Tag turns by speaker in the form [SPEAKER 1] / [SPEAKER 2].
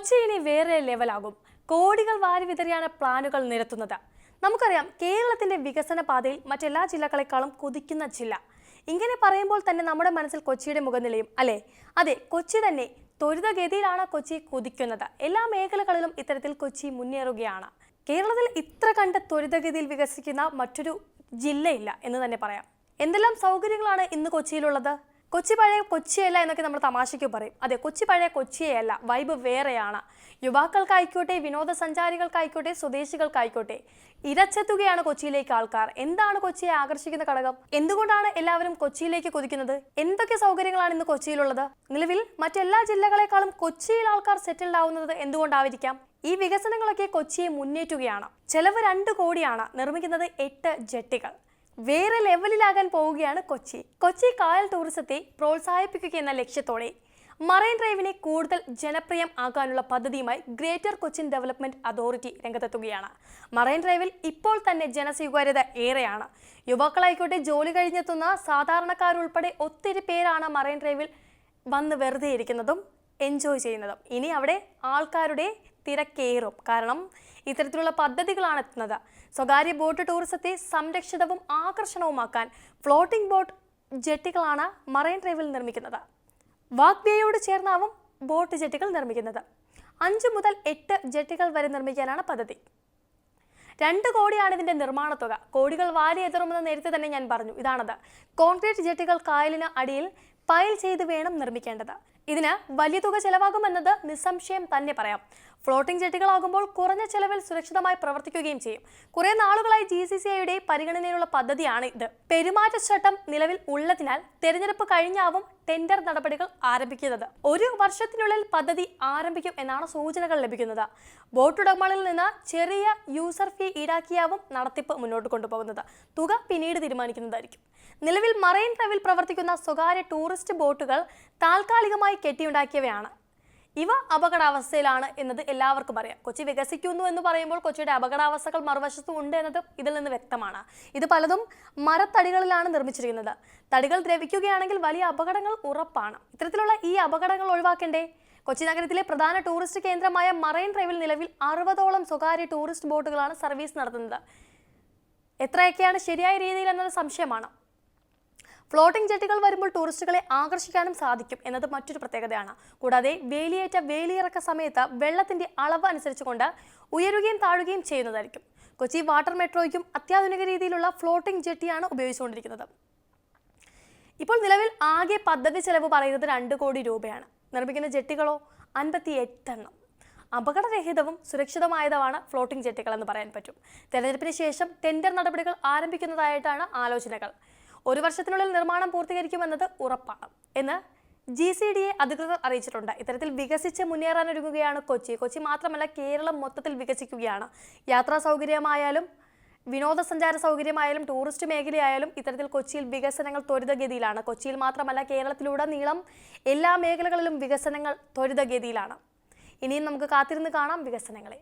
[SPEAKER 1] കൊച്ചി ഇനി വേറെ ലെവലാകും. കോടികൾ വാരി വിതറിയാണ് പ്ലാനുകൾ നിരത്തുന്നത്. നമുക്കറിയാം കേരളത്തിന്റെ വികസന പാതയിൽ മറ്റെല്ലാ ജില്ലകളെക്കാളും കുതിക്കുന്ന ജില്ല. ഇങ്ങനെ പറയുമ്പോൾ തന്നെ നമ്മുടെ മനസ്സിൽ കൊച്ചിയുടെ മുഖനിലയും അല്ലേ? അതെ കൊച്ചി തന്നെ. ത്വരിതഗതിയിലാണ് കൊച്ചി കുതിക്കുന്നത്. എല്ലാ മേഖലകളിലും ഇത്തരത്തിൽ കൊച്ചി മുന്നേറുകയാണ്. കേരളത്തിൽ ഇത്ര കണ്ട് ത്വരിതഗതിയിൽ വികസിക്കുന്ന മറ്റൊരു ജില്ലയില്ല എന്ന് തന്നെ പറയാം. എന്തെല്ലാം സൗകര്യങ്ങളാണ് ഇന്ന് കൊച്ചിയിലുള്ളത്? കൊച്ചി പഴയ കൊച്ചിയല്ല എന്നൊക്കെ നമ്മൾ തമാശയ്ക്ക് പറയും. അതെ കൊച്ചി പഴയ കൊച്ചിയല്ല വൈബ് വേറെയാണ്. യുവാക്കൾക്കായിക്കോട്ടെ വിനോദസഞ്ചാരികൾക്കായിക്കോട്ടെ സ്വദേശികൾക്കായിക്കോട്ടെ ഇരച്ചെത്തുകയാണ് കൊച്ചിയിലേക്ക് ആൾക്കാർ. എന്താണ് കൊച്ചിയെ ആകർഷിക്കുന്ന ഘടകം? എന്തുകൊണ്ടാണ് എല്ലാവരും കൊച്ചിയിലേക്ക് കൊതിക്കുന്നത്? എന്തൊക്കെ സൗകര്യങ്ങളാണ് ഇന്ന് കൊച്ചിയിലുള്ളത്? നിലവിൽ മറ്റെല്ലാ ജില്ലകളെക്കാളും കൊച്ചിയിൽ ആൾക്കാർ സെറ്റിൽഡ് ആവുന്നത് എന്തുകൊണ്ടായിരിക്കാം ഈ വികസനങ്ങളൊക്കെ കൊച്ചിയെ മുന്നേറ്റുകയാണ്. ചെലവ് രണ്ട് കോടിയാണ്. നിർമ്മിക്കുന്നത് എട്ട് ജെട്ടികൾ. വേറെ ലെവലിലാകാൻ പോവുകയാണ് കൊച്ചി. കൊച്ചി കായൽ ടൂറിസത്തെ പ്രോത്സാഹിപ്പിക്കുക എന്ന ലക്ഷ്യത്തോടെ മറൈൻ ഡ്രൈവിനെ കൂടുതൽ ജനപ്രിയം ആകാനുള്ള പദ്ധതിയുമായി ഗ്രേറ്റർ കൊച്ചിൻ ഡെവലപ്മെന്റ് അതോറിറ്റി രംഗത്തെത്തുകയാണ്. മറൈൻ ഡ്രൈവിൽ ഇപ്പോൾ തന്നെ ജനസ്വീകാര്യത ഏറെയാണ്. യുവാക്കളായിക്കോട്ടെ ജോലി കഴിഞ്ഞെത്തുന്ന സാധാരണക്കാരുൾപ്പെടെ ഒത്തിരി പേരാണ് മറൈൻ ഡ്രൈവിൽ വന്ന് വെറുതെ ഇരിക്കുന്നതും എൻജോയ് ചെയ്യുന്നത്. ഇനി അവിടെ ആൾക്കാരുടെ തിരക്കേറും. കാരണം ഇത്തരത്തിലുള്ള പദ്ധതികളാണ് എത്തുന്നത്. സ്വകാര്യ ബോട്ട് ടൂറിസത്തെ സംരക്ഷിതവും ആകർഷണവുമാക്കാൻ ഫ്ലോട്ടിംഗ് ബോട്ട് ജെട്ടികളാണ് മറൈൻ ഡ്രൈവിൽ നിർമ്മിക്കുന്നത്. വാഗ്ബേയോട് ചേർന്നാവും ബോട്ട് ജെട്ടികൾ നിർമ്മിക്കുന്നത്. അഞ്ച് മുതൽ എട്ട് ജെട്ടികൾ വരെ നിർമ്മിക്കാനാണ് പദ്ധതി. രണ്ട് കോടിയാണ് ഇതിന്റെ നിർമ്മാണ തുക. കോടികൾ വാരി എതിറുമെന്ന് നേരത്തെ തന്നെ ഞാൻ പറഞ്ഞു. ഇതാണത്. കോൺക്രീറ്റ് ജെട്ടികൾ കായലിന് അടിയിൽ പൈൽ ചെയ്ത് വേണം നിർമ്മിക്കേണ്ടത്. ഇതിന് വലിയ തുക ചെലവാകുമെന്നത് നിസ്സംശയം തന്നെ പറയാം. ഫ്ലോട്ടിംഗ് ജെട്ടികളാകുമ്പോൾ കുറഞ്ഞ ചെലവിൽ സുരക്ഷിതമായി പ്രവർത്തിക്കുകയും ചെയ്യും. കുറെ നാളുകളായി ജി സി സി ഐയുടെ പരിഗണനയിലുള്ള പദ്ധതിയാണ് ഇത്. പെരുമാറ്റച്ചട്ടം നിലവിൽ ഉള്ളതിനാൽ തെരഞ്ഞെടുപ്പ് കഴിഞ്ഞാവും ടെൻഡർ നടപടികൾ ആരംഭിക്കുന്നത്. ഒരു വർഷത്തിനുള്ളിൽ പദ്ധതി ആരംഭിക്കും എന്നാണ് സൂചനകൾ ലഭിക്കുന്നത്. ബോട്ടുടമകളിൽ നിന്ന് ചെറിയ യൂസർ ഫീ ഈടാക്കിയാവും നടത്തിപ്പ് മുന്നോട്ട് കൊണ്ടുപോകുന്നത്. തുക പിന്നീട് തീരുമാനിക്കുന്നതായിരിക്കും. നിലവിൽ മറൈൻ ഡ്രൈവിൽ പ്രവർത്തിക്കുന്ന സ്വകാര്യ ടൂറിസ്റ്റ് ബോട്ടുകൾ താൽക്കാലികമായി കെട്ടിയുണ്ടാക്കിയവയാണ്. ഇവ അപകടാവസ്ഥയിലാണ് എന്നത് എല്ലാവർക്കും അറിയാം. കൊച്ചി വികസിക്കുന്നു എന്ന് പറയുമ്പോൾ കൊച്ചിയുടെ അപകടാവസ്ഥകൾ മറുവശത്തും ഉണ്ട് എന്നത് ഇതിൽ നിന്ന് വ്യക്തമാണ്. ഇത് പലതും മരത്തടികളിലാണ് നിർമ്മിച്ചിരിക്കുന്നത്. തടികൾ ദ്രവിക്കുകയാണെങ്കിൽ വലിയ അപകടങ്ങൾ ഉറപ്പാണ്. ഇത്തരത്തിലുള്ള ഈ അപകടങ്ങൾ ഒഴിവാക്കണ്ടേ? കൊച്ചി നഗരത്തിലെ പ്രധാന ടൂറിസ്റ്റ് കേന്ദ്രമായ മറൈൻ ഡ്രൈവിൽ നിലവിൽ അറുപതോളം സ്വകാര്യ ടൂറിസ്റ്റ് ബോട്ടുകളാണ് സർവീസ് നടത്തുന്നത്. എത്രയൊക്കെയാണ് ശരിയായ രീതിയിൽ എന്നത് സംശയമാണ്. ഫ്ലോട്ടിംഗ് ജെട്ടികൾ വരുമ്പോൾ ടൂറിസ്റ്റുകളെ ആകർഷിക്കാനും സാധിക്കും എന്നത് മറ്റൊരു പ്രത്യേകതയാണ്. കൂടാതെ വേലിയേറ്റ വേലിയിറക്ക സമയത്ത് വെള്ളത്തിന്റെ അളവ് അനുസരിച്ചുകൊണ്ട് ഉയരുകയും താഴുകയും ചെയ്യുന്നതായിരിക്കും. കൊച്ചി വാട്ടർ മെട്രോയ്ക്കും അത്യാധുനിക രീതിയിലുള്ള ഫ്ലോട്ടിംഗ് ജെട്ടിയാണ് ഉപയോഗിച്ചുകൊണ്ടിരിക്കുന്നത്. ഇപ്പോൾ നിലവിൽ ആകെ പദ്ധതി ചെലവ് പറയുന്നത് രണ്ട് കോടി രൂപയാണ്. നിർമ്മിക്കുന്ന ജെട്ടികളോ അൻപത്തി എട്ടെണ്ണം അപകടരഹിതവും സുരക്ഷിതമായതുമാണ് ഫ്ലോട്ടിംഗ് ജെട്ടികൾ എന്ന് പറയാൻ പറ്റും. തെരഞ്ഞെടുപ്പിന് ശേഷം ടെൻഡർ നടപടികൾ ആരംഭിക്കുന്നതായിട്ടാണ് ആലോചനകൾ. ഒരു വർഷത്തിനുള്ളിൽ നിർമ്മാണം പൂർത്തീകരിക്കുമെന്നത് ഉറപ്പാണ് എന്ന് ജി സി ഡി എ അധികൃതർ അറിയിച്ചിട്ടുണ്ട്. ഇത്തരത്തിൽ വികസിച്ച് മുന്നേറാനൊരുങ്ങുകയാണ് കൊച്ചി. കൊച്ചി മാത്രമല്ല കേരളം മൊത്തത്തിൽ വികസിക്കുകയാണ്. യാത്രാ സൗകര്യമായാലും വിനോദസഞ്ചാര സൗകര്യമായാലും ടൂറിസ്റ്റ് മേഖലയായാലും ഇത്തരത്തിൽ കൊച്ചിയിൽ വികസനങ്ങൾ ത്വരിതഗതിയിലാണ്. കൊച്ചിയിൽ മാത്രമല്ല കേരളത്തിലുടനീളം എല്ലാ മേഖലകളിലും വികസനങ്ങൾ ത്വരിതഗതിയിലാണ്. ഇനിയും നമുക്ക് കാത്തിരുന്ന് കാണാം വികസനങ്ങളെ.